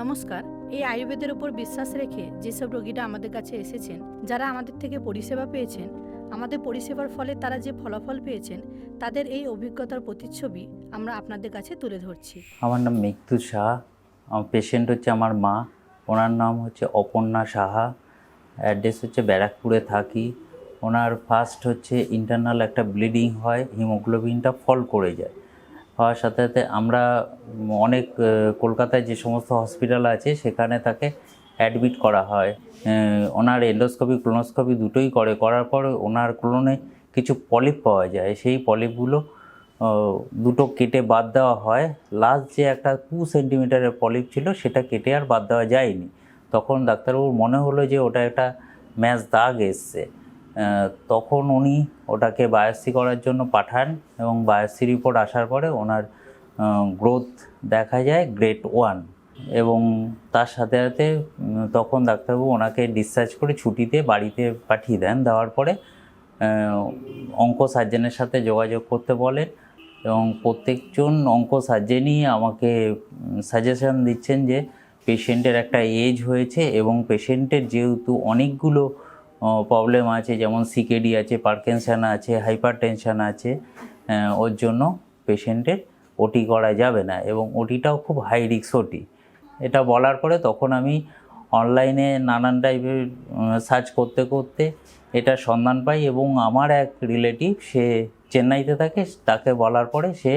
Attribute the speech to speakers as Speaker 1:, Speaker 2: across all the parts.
Speaker 1: নমস্কার, এই আয়ুর্বেদের উপর বিশ্বাস রেখে যেসব রোগীরা আমাদের কাছে এসেছেন, যারা আমাদের থেকে পরিষেবা পেয়েছেন, আমাদের পরিষেবার ফলে তারা যে ফলাফল পেয়েছেন, তাদের এই অভিজ্ঞতার প্রতিচ্ছবি আমরা আপনাদের কাছে তুলে ধরছি।
Speaker 2: আমার নাম মৃত্যু আমার পেশেন্ট হচ্ছে আমার মা, ওনার নাম হচ্ছে অপর্ণা সাহা অ্যাড্রেস হচ্ছে ব্যারাকপুরে থাকি, ওনার ফার্স্ট হচ্ছে ইন্টারনাল একটা ব্লিডিং হয় হিমোগ্লোবিনটা ফল করে যায়। হওয়ার সাথে সাথে আমরা অনেক কলকাতায় যে সমস্ত হসপিটাল আছে, সেখানে তাকে অ্যাডমিট করা হয়। ওনার এন্ডোস্কোপি ক্লোনোস্কোপি দুটোই করে। করার পর ওনার ক্লোনে কিছু পলিপ পাওয়া যায়। সেই পলিপগুলো দুটো কেটে বাদ দেওয়া হয়। লাস্ট যে একটা টু সেন্টিমিটারের পলিপ ছিল, সেটা কেটে আর বাদ দেওয়া যায়নি। তখন ডাক্তারবাবুর মনে হলো যে ওটা একটা ম্যাচ দাগ এসছে। তখন উনি ওটাকে বায়োপসি করার জন্য পাঠান এবং বায়োপসি রিপোর্ট আসার পরে ওনার গ্রোথ দেখা যায় গ্রেড ওয়ান এবং তার সাথে সাথে তখন ডাক্তারবাবু ওনাকে ডিসচার্জ করে ছুটিতে বাড়িতে পাঠিয়ে দেন। দেওয়ার পরে অঙ্ক সার্জেনের সাথে যোগাযোগ করতে বলেন এবং প্রত্যেকজন অঙ্ক সার্জেনই আমাকে সাজেশন দিচ্ছেন যে পেশেন্টের একটা এজ হয়েছে এবং পেশেন্টের যেহেতু অনেকগুলো প্রবলেম আছে, যেমন সিকেডি আছে পার্কেনশন আছে হাইপার টেনশন আছে ওর জন্য পেশেন্টের ওটি করা যাবে না এবং ওটিটাও খুব হাই রিক্স ওটি এটা বলার পরে তখন আমি অনলাইনে নানান টাইপের সার্চ করতে করতে এটা সন্ধান পাই এবং আমার এক রিলেটিভ সে চেন্নাইতে থাকে, তাকে বলার পরে সে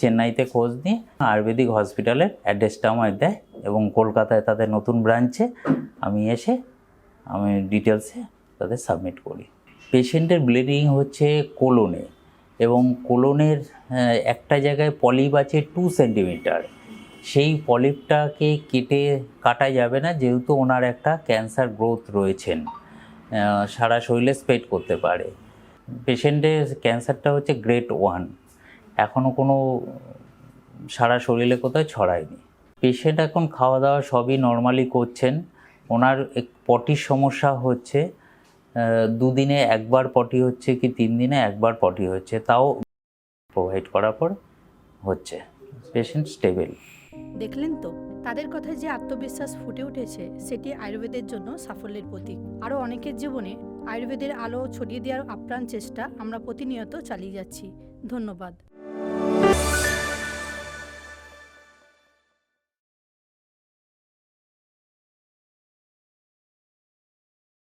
Speaker 2: চেন্নাইতে খোঁজ নিয়ে আয়ুর্বেদিক হসপিটালের অ্যাড্রেসটা আমায় দেয় এবং কলকাতায় তাদের নতুন ব্রাঞ্চে আমি এসে, আমি ডিটেলসে তাদের সাবমিট করি। পেশেন্টের ব্লিডিং হচ্ছে কোলনে এবং কোলনের একটা জায়গায় পলিপ আছে টু সেন্টিমিটার সেই পলিপটাকে কেটে কাটা যাবে না, যেহেতু ওনার একটা ক্যান্সার গ্রোথ রয়েছেন সারা শরীরে স্প্রেড করতে পারে। পেশেন্টের ক্যান্সারটা হচ্ছে গ্রেড ওয়ান এখনও কোনো সারা শরীরে কোথাও ছড়ায়নি। পেশেন্ট এখন খাওয়া দাওয়া সবই নর্মালি করছেন। ওনার এক- পটির সমস্যা হচ্ছে দুদিনে একবার পটি হচ্ছে কি তিন দিনে একবার পটি হচ্ছে? তাও প্রোভাইড করার পর হচ্ছে। পেশেন্ট স্টেবল
Speaker 1: দেখলেন তো, তাদের কথায় যে আত্মবিশ্বাস ফুটে উঠেছে, সেটি আয়ুর্বেদের জন্য সাফল্যের প্রতীক। আরও অনেকের জীবনে আয়ুর্বেদের আলো ছড়িয়ে দেওয়ার আপ্রাণ চেষ্টা আমরা প্রতিনিয়ত চালিয়ে যাচ্ছি। ধন্যবাদ।